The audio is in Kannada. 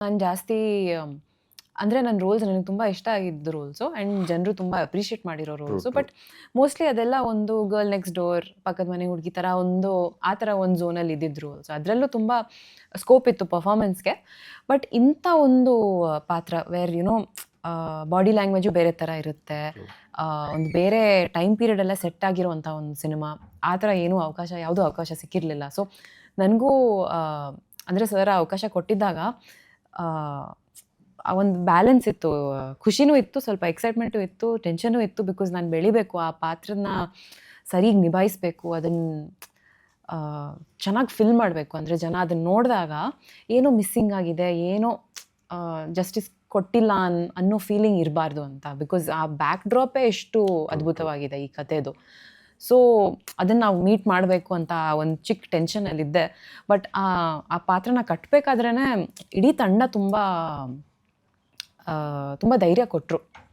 ನಾನು ಜಾಸ್ತಿ ಅಂದರೆ ನನ್ನ ರೋಲ್ಸ್ ನನಗೆ ತುಂಬಾ ಇಷ್ಟ ಆಗಿದ್ದು ರೋಲ್ಸು ಆ್ಯಂಡ್ ಜನರು ತುಂಬಾ ಅಪ್ರಿಷಿಯೇಟ್ ಮಾಡಿರೋ ರೋಲ್ಸು ಬಟ್ ಮೋಸ್ಟ್ಲಿ ಅದೆಲ್ಲ ಒಂದು ಗರ್ಲ್ ನೆಕ್ಸ್ಟ್ ಡೋರ್ ಪಕ್ಕದ ಮನೆ ಹುಡುಗಿ ಥರ ಒಂದು ಆ ಥರ ಒಂದು ಝೋನಲ್ಲಿ ಇದ್ದಿದ್ದ ರೋಲ್ಸ್ ಅದರಲ್ಲೂ ತುಂಬ ಸ್ಕೋಪ್ ಇತ್ತು ಪರ್ಫಾರ್ಮೆನ್ಸ್ಗೆ ಬಟ್ ಇಂಥ ಒಂದು ಪಾತ್ರ ವೇರ್ ಯುನೋ ಬಾಡಿ ಲ್ಯಾಂಗ್ವೇಜು ಬೇರೆ ಥರ ಇರುತ್ತೆ. ಒಂದು ಬೇರೆ ಟೈಮ್ ಪೀರಿಯಡ್ ಎಲ್ಲ ಸೆಟ್ ಆಗಿರುವಂಥ ಒಂದು ಸಿನಿಮಾ ಆ ಥರ ಏನೂ ಅವಕಾಶ ಯಾವುದೂ ಅವಕಾಶ ಸಿಕ್ಕಿರಲಿಲ್ಲ. ಸೊ ನನಗೂ ಅಂದರೆ ಸರ್ ಅವಕಾಶ ಕೊಟ್ಟಿದ್ದಾಗ ಆ ಒಂದು ಬ್ಯಾಲೆನ್ಸ್ ಇತ್ತು. ಖುಷಿನೂ ಇತ್ತು ಸ್ವಲ್ಪ ಎಕ್ಸೈಟ್ಮೆಂಟು ಇತ್ತು ಟೆನ್ಷನು ಇತ್ತು ಬಿಕಾಸ್ ನಾನು ಬೆಳಿಬೇಕು ಆ ಪಾತ್ರನ ಸರಿಗೆ ನಿಭಾಯಿಸ್ಬೇಕು ಅದನ್ನು ಚೆನ್ನಾಗಿ ಫಿಲ್ ಮಾಡಬೇಕು. ಅಂದರೆ ಜನ ಅದನ್ನು ನೋಡಿದಾಗ ಏನೋ ಮಿಸ್ಸಿಂಗ್ ಆಗಿದೆ ಏನೋ ಜಸ್ಟಿಸ್ ಕೊಟ್ಟಿಲ್ಲ ಅನ್ ಅನ್ನೋ ಫೀಲಿಂಗ್ ಇರಬಾರ್ದು ಅಂತ. ಬಿಕಾಸ್ ಆ ಬ್ಯಾಕ್ ಡ್ರಾಪೇ ಎಷ್ಟು ಅದ್ಭುತವಾಗಿದೆ ಈ ಕಥೆದು. ಸೊ ಅದನ್ನು ನಾವು ಮೀಟ್ ಮಾಡಬೇಕು ಅಂತ ಒಂದು ಚಿಕ್ಕ ಟೆನ್ಷನಲ್ಲಿದ್ದೆ ಬಟ್ ಆ ಆ ಪಾತ್ರನ ಕಟ್ಟಬೇಕಾದ್ರೇ ಇಡೀ ತಂಡ ತುಂಬ ತುಂಬ ಧೈರ್ಯ ಕೊಟ್ಟರು